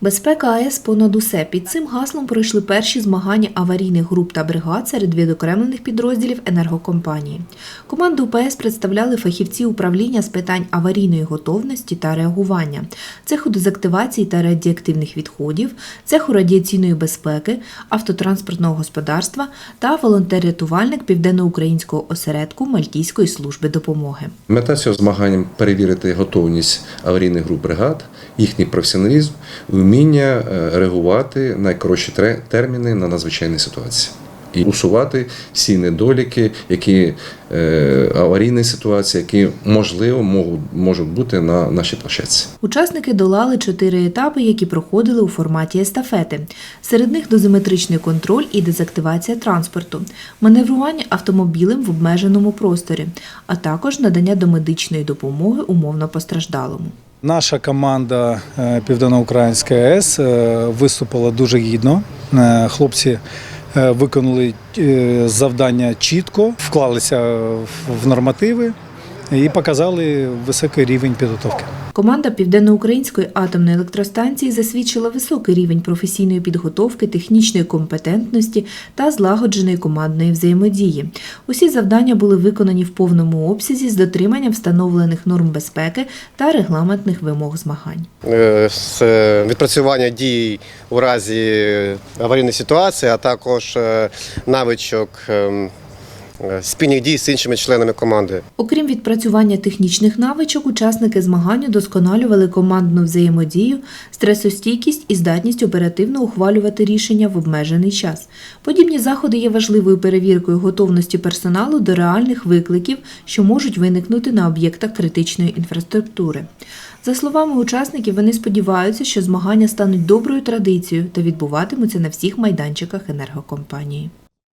Безпека АЕС понад усе. Під цим гаслом пройшли перші змагання аварійних груп та бригад серед відокремлених підрозділів енергокомпанії. Команду УПС представляли фахівці управління з питань аварійної готовності та реагування, цеху дезактивації та радіоактивних відходів, цеху радіаційної безпеки, автотранспортного господарства та волонтер-рятувальник південноукраїнського осередку Мальтійської служби допомоги. Мета цього змагання перевірити готовність аварійних груп бригад, їхній професіоналізм, вміння е, реагувати найкоротші терміни на надзвичайні ситуації. І усувати всі недоліки, які е, аварійні ситуації, які можливо можуть, можуть бути на нашій площадці. Учасники долали чотири етапи, які проходили у форматі естафети. Серед них дозиметричний контроль і дезактивація транспорту, маневрування автомобілем в обмеженому просторі, а також надання домедичної допомоги умовно постраждалому. Наша команда е, Південноукраїнська АЕС е, виступила дуже гідно. Е, Хлопці виконали е, завдання чітко, вклалися в нормативи і показали високий рівень підготовки. Команда Південноукраїнської атомної електростанції засвідчила високий рівень професійної підготовки, технічної компетентності та злагодженої командної взаємодії. Усі завдання були виконані в повному обсязі з дотриманням встановлених норм безпеки та регламентних вимог змагань. Е, з е, відпрацювання дій у разі аварійної ситуації, а також е, навичок ем, е, спільних дій з іншими членами команди. Окрім відпрацювання технічних навичок, учасники змагань удосконалювали командну взаємодію, стресостійкість і здатність оперативно ухвалювати рішення в обмежений час. Подібні заходи є важливою перевіркою готовності персоналу до реальних викликів, що можуть виникнути на об'єктах критичної інфраструктури. За словами учасників, вони сподіваються, що змагання стануть доброю традицією та відбуватимуться на всіх майданчиках енергокомпанії.